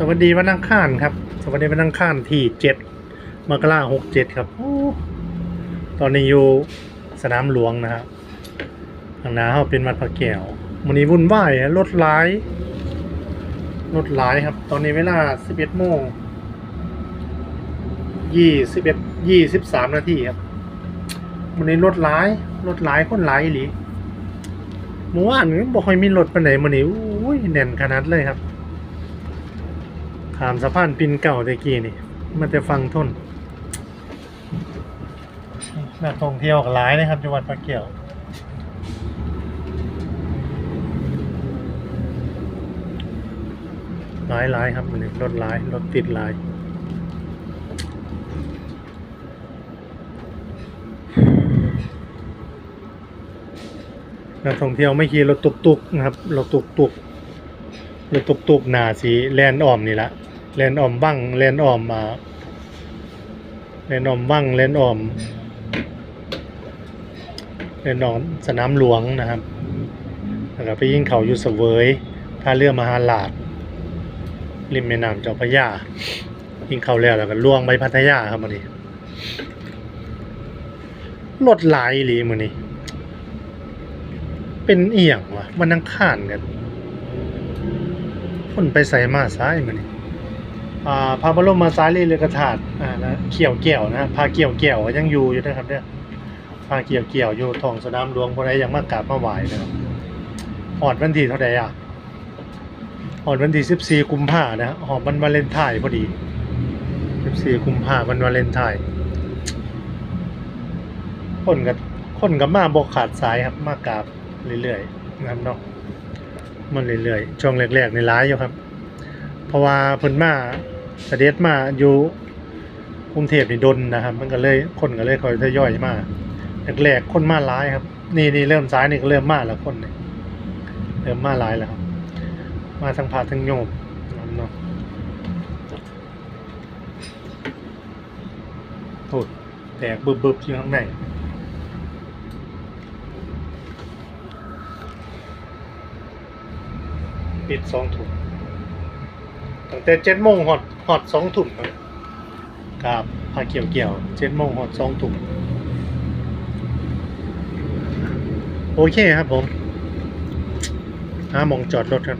สวัสดีวันอังคารครับ สวัสดีวันอังคารที่เจ็ดมกราหกเจ็ดครับอตอนนี้อยู่สนามหลวงนะครับทางหน้าเขาเป็นวัดพระแก้วมันนี้วุ่นวายรถหลายรถหลายครับ ตอนนี้เวลาสิบเอ็ดโมงยี่สิบเอ็ดยี่สิบสามนาทีครับมันนี้รถหลายรถหลายคนหลายอีหลีเมื่อวานบอกค่อยมีรถไปไหนมันนี้อุ้ยแน่นขนาดเลยครับ ขามสะพานปินเก่าตะกี้นี่ มันจะฟังทนนักท่องเที่ยวหลายนะครับจังหวัดพระเกียวหลายหลายครับมันนี่รถหลายรถติดหลายนักท่องเที่ยวไม่ขี่รถตุกๆนะครับรถตุกๆรถตุกๆหนาสีแลนออมนี่ละ แลนออมบ้างแลนออมมาแลนออมบ้างแลนออมแลนออมสนามหลวงนะครับแล้วก็ไปยิ่งเขาอยู่เสวยท่าเรือมหาลาดริมแม่น้ำเจ้าพระยายิ่งเขาแล้วแล้วก็ล่วงไปพัทยาครับมันนี้รถหลายลีมือนี้ เป็นเอียงวะมันนังข้านกันคนไปใส่มาซ้ายมันนี่ พระบรมมาสารีริกธาตุอ่านะเขี่ยวเกี่ยวนะพาเกี่ยวเกี่ยวยังอยู่อยู่นะครับเนี่ยพาเกี่ยวเกี่ยวอยู่ทองสนามหลวงพวกใดยังมากราบมาไหว้นะครับหอดวันที่เท่าใดอะหอดวันที่สิบสี่กุมภานะหอดวันวาเลนไทน์พอดีสิบสี่กุมภาวันวาเลนไทน์คนกับคนกับมาบกขาดสายครับมากราบเรื่อยๆนะครับเนาะมันเรื่อยๆช่วงแรกๆในร้ายอยู่ครับ เพราะว่าเพิ่นมาเสด็จมาอยู่กรุงเทพนี่ดนนะครับ มันก็เลยคนก็เลยคอยทยอยมาแรกๆคนมาหลายครับ นี่นี่เริ่มซ้ายนี่ก็เริ่มมาแล้วคนนี่เริ่มมาหลายแล้วครับ มาทั้งพระทั้งโยมนะครับเนาะโทษแตกบึบๆอยู่ข้างในปิดสองถุง ตั้งแต่เจ็ดโมงหอดหอดสองถุงครับกับพาเกี่ยวเกี่ยวเจ็ดโมงหอดสองถุงโอเคครับผมหาหมองจอดรถครับ